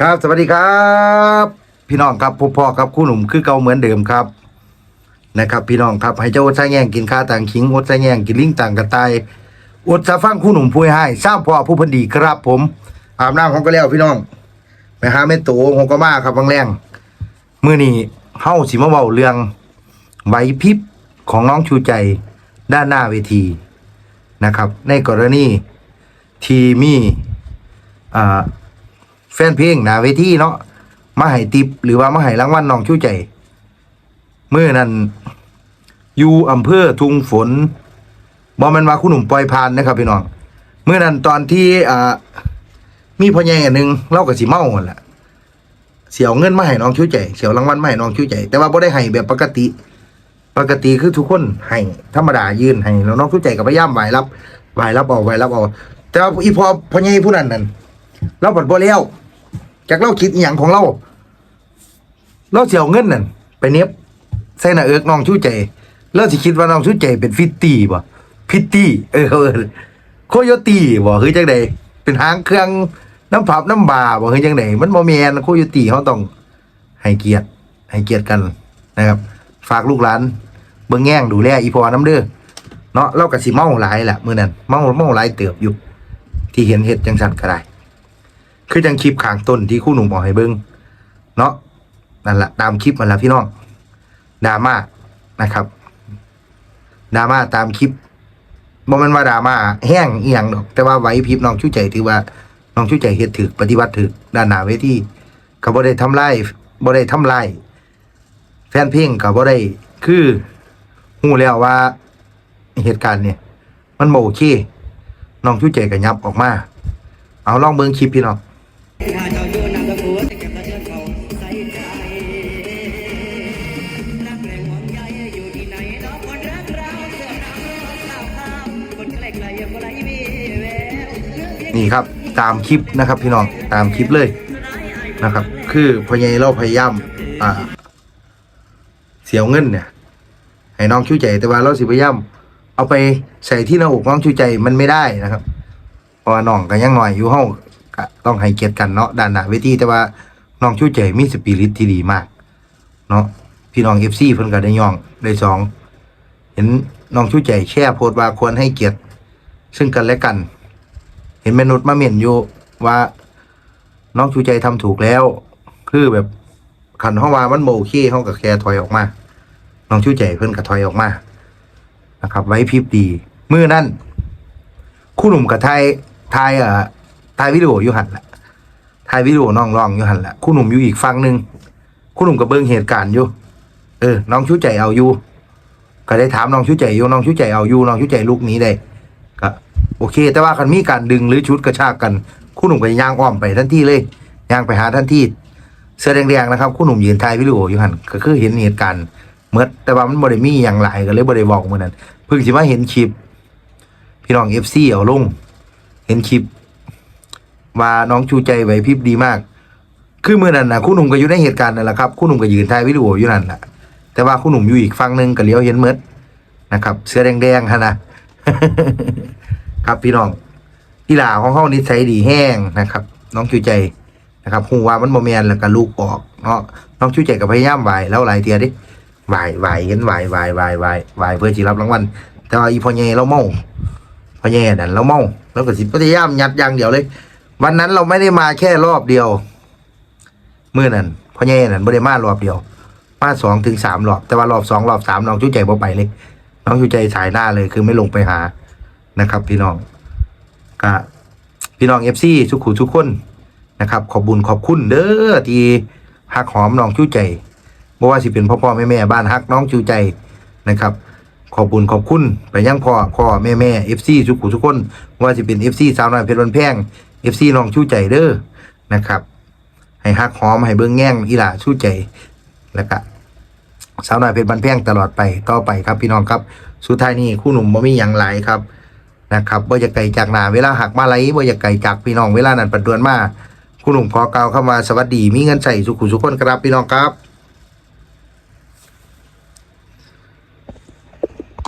ครับสวัสดีครับ พี่น้องครับพ่อพ่อครับคู่หนุ่มคือเก่าเหมือนเดิมครับนะครับ พี่น้องครับให้เจ้าอดใช้แง่งกินข้าต่างขิงอดใช้แง่งกินลิงต่างกระต่ายอดสะฟังคู่หนุ่มพูดให้ทราบพ่อผู้พันดีครับ ผมอาบน้ำของก็แล้วพี่น้องไปหาแม่โตของก็มาครับบางแรงมื้อนี้เฮาสีมะเบาเรืองไหวพริบของน้องชูใจด้านหน้าเวที นะครับ ในกรณีที่มีแฟนเพลงหนาเวทีเนาะมาให้ติปหรือว่ามาให้รางวัลน้องชูใจเมื่อนั้นอยู่อำเภอทุงฝนบอมันว่าคุณหนุ่มปล่อยพานนะครับพี่น้องเมื่อนั้นตอนที่มีพ่อใหญ่อันหนึ่งเล่ากับสีเมาหั่นแหละเสียวเงินมาให้น้องชูใจเสียวรางวัลมาให้น้องชูใจ แต่ว่าบ่ได้ให้แบบปกติ ปกติคือทุกคนให้ธรรมดายืนให้แล้วน้องชูใจกับพยายามไหวรับไหวรับเอาไหวรับเอาแต่ว่าอีพอพ่อใหญ่ผู้นั้นนั่นเราบัดบ่เลี้ยวจากเราคิดอหย่างของเรา เราเสียวเงินนั่นไปเน็บใส่หน้าเอิกน้องชู้ใจเราสิคิดว่าน้องชู้ใจเป็นฟิตตี้บ่ฟิตตี้เออเออโคโยตี้บ่คือจังไดเป็นหางเครื่องน้ำผับน้ำบาบ่คือจังไดมันบ่แมนโคโยตี้เขาต้องให้เกียรติให้เกียรติกันนะครับ ฝากลูกหลานเบิ่งแง่งดูแลอีพอน้ำเด้อเนาะเราก็สิเมาหลายแหละมื้อนั้นเมาเมาหลายเติบอยู่ ที่เห็นเฮ็ดจังซั่นก็ได้ คือจังคลิปขางต้นที่คู่หนุ่มบอกให้เบิ้งเนาะนั่นแหละตามคลิปมันละพี่น้องดราม่านะครับดราม่าตามคลิปบ่มันว่าดราม่าแห้งเอียงดอก แต่ว่าไหวพริบน้องชู้ใจถือว่าน้องชู้ใจเฮ็ดถึกปฏิบัติถึกด้านหน้าเวทีก็บ่ได้ทำลายบ่ได้ทำลายแฟ นเพลงก็บ่ได้คือฮู้แล้วว่าเหตุการณ์เนี่ย มันบ่โอเคน้องชูใจก็ยับออกมา เอาลองเบิ่งคลิปพี่น้องนี่ครับตามคลิปนะครับพี่น้องตามคลิปเลยนะครับ คือพอใหญเราพยายามอ่า เสียเงินเนี่ยให้น้องชูใจแต่ว่าเราสิพยายามเอาไปใส่ที่หน้าอกน้องชูใจมันไม่ได้นะครับ เพราะว่าน้องก็ยังหน่อยอยู่ห้องก็ต้องให้เกียรติกันเนาะด้านหน้าเวทีแต่ว่าน้องชูใจมีสปิริตที่ดีมาก เนาะพี่น้องเอฟซีเพิ่นก็ได้ย่องได้สองเห็นน้องชูใจแช่โพสต์ว่าควรให้เกียรติซึ่งกันและกัน เห็นมนุษย์มาเม่นอยู่ว่าน้องชูใจทำถูกแล้ว คือแบบ ขันห้องว่ามันโมโอเคห้องกับแคร์ถอยออกมา น้องชูใจเพิ่อนกับถอยออกมา นะครับ ไว้พริบดีมือนั่นคู่หนุ่มกับไทยไทยเอ่อไทยวิดีโออยู่หันแหละไทยวิดีโอน้องร้องอยู่หันแหละคู่หนุ่มอยู่อีกฝั่งหนึ่งคู่หนุ่มกับเบิ้งเหตุการณ์อยู่ เออ น้องชูใจเอาอยู่ก็ได้ถามน้องชูใจอยู่น้องชูใจเอาอยู่น้องชูใจลูกหนี้ได้ก็โอเค แต่ว่าคันมีการดึงหรือชุดกระชากกัน คู่หนุ่มก็ย่างอ้อมไปทันทีเลยย่างไปหาทันที เสื้อแดงๆนะครับคู่หนุ่มยืนถ่ายวิดีโออยู่หันก็คือเห็นเหตุการณ์เมื่อแต่ว่ามันบริมีอย่างไรก็เลยบริบอกเมื่อนั้นเพิ่งสิมาเห็นคลิป พี่น้องเอฟซีเอาลง เห็นคลิปว่าน้องชูใจไหวพริบดีมาก คือเมื่อนั้นนะคู่หนุ่มก็อยู่ในเหตุการณ์นั่นแหละครับคู่หนุ่มก็ยืนถ่ายวิดีโออยู่นั่นแหละแต่ว่าคู่หนุ่มอยู่อีกฝั่งหนึ่งก็เลี้ยวเห็นเมื่อนะครับ เสื้อแดงๆฮะนะครับพี่น้องอีหลาของเขานิสัยดีแห้งนะครับ น้องชูใจ นะครับหูว่ามันโมเมนแล้วก็ลูกออกเนาะน้องชูใจก็พยายามไหวแล้วหลายเทียดิไหวไหวเห็นไหวไหวไหวไหวไหวเพื่อที่รับรางวัลแต่ว่าอีพ่อแย่เราเมาพ่อแย่นั่นเราเมาแล้วก็สิพยายามยัดอย่างเดียวเลย วันนั้นเราไม่ได้มาแค่รอบเดียวเมื่อนั้นพ่อแย่นั่นไม่ได้มารอบเดียว มาสองถึงสามรอบ แต่ว่ารอบสองรอบสามน้องชูใจบ่ไปเลย น้องชูใจสายหน้าเลยคือไม่ลงไปหานะครับ พี่น้องก็พี่น้องเอฟซีทุกขู่ทุกคน นะครับ ขอบบุญขอบคุณเด้อที่หักหอมน้องชูใจบ่ว่าสิเป็นพ่อพ่อแม่แม่บ้านฮักน้องชูใจนะครับ ขอบบุญขอบคุณไปยังพ่อพ่อแม่แม่เอฟซีทุกขู่ทุกคนว่าสิเป็นเอฟซีสาวน้อยเพชรวันแพงเอฟซีน้องชูใจเด้อนะครับให้ฮักหอมให้เบิ้งแง่งอีหล่าชู้ใจแล้วก็สาวน้อยเพชรบันแพงตลอดไปต่อไปครับพี่น้องครับ สุดท้ายนี้คู่หนุ่มบ่มีอย่างไรครับนะครับบ่จะไกลจากหนาเวลาหักมาไหลบ่จะไกลจากพี่น้องเวลานั้นปัดดวนมา คุณหนุ่มขอกล่าวเข้ามาสวัสดีมีเงินใส่สุขุสุขคนครับพี่น้องครับ